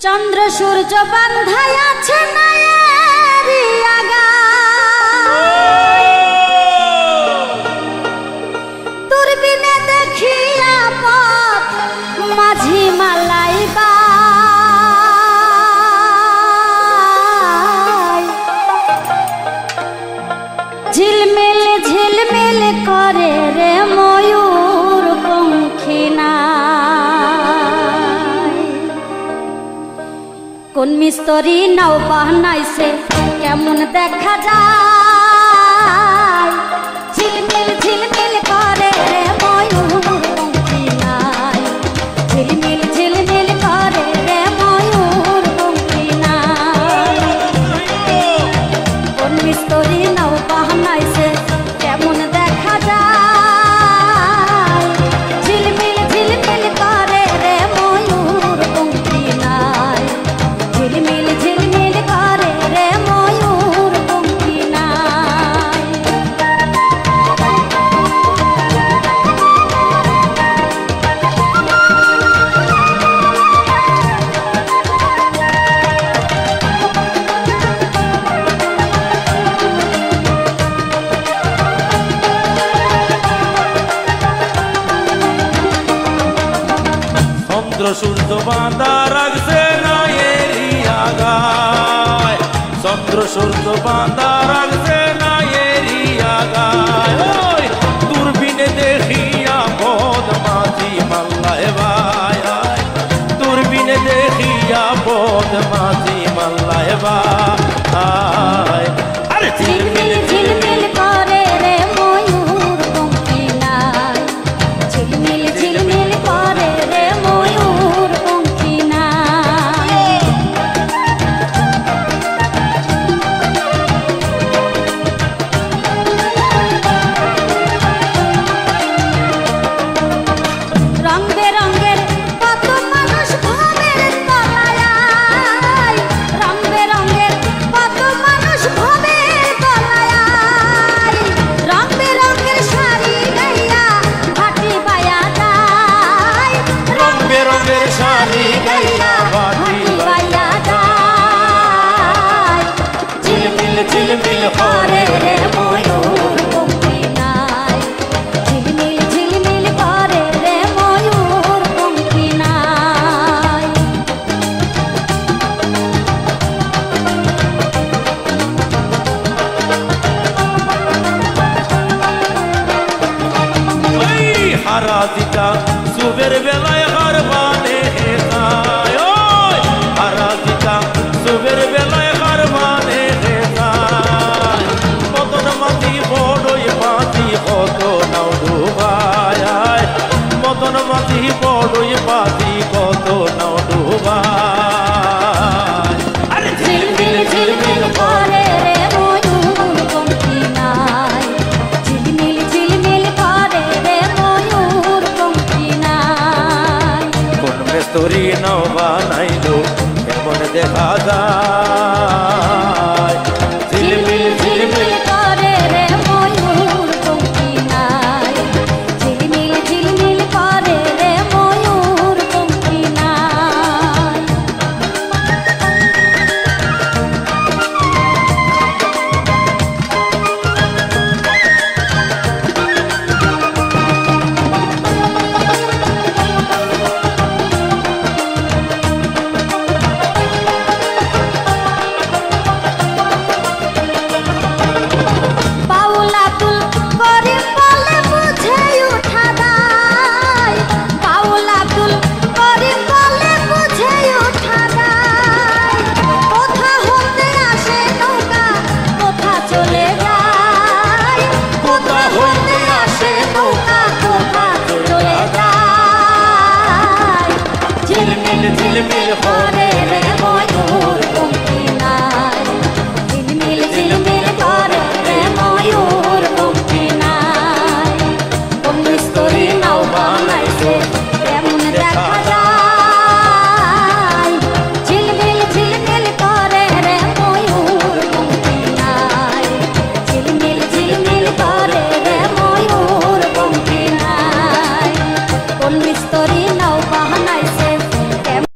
চন্দ্র সূর্য বান্ধাই আছে দেখিয়া পা কোন মিস্তরি নাও বাহনাইছে কেমন দেখা যায়? চন্দ্র সূর্য বাঁধা রাখছে না এরি আগায়। চন্দ্র সূর্য বাঁধা রাখছে না এরি আগায় দূরবীনে দেখিয়া বদ মাঝি মাল্লায় ভাই। দূরবীনে দেখিয়া বদ মাঝি হারা দিতা সুবের বেলায় হার মানে হারা দিতা সুবের বেলায় হার মানে মতন মাঝি বড়ই তরি নবানাইব এমন দেখা যায়?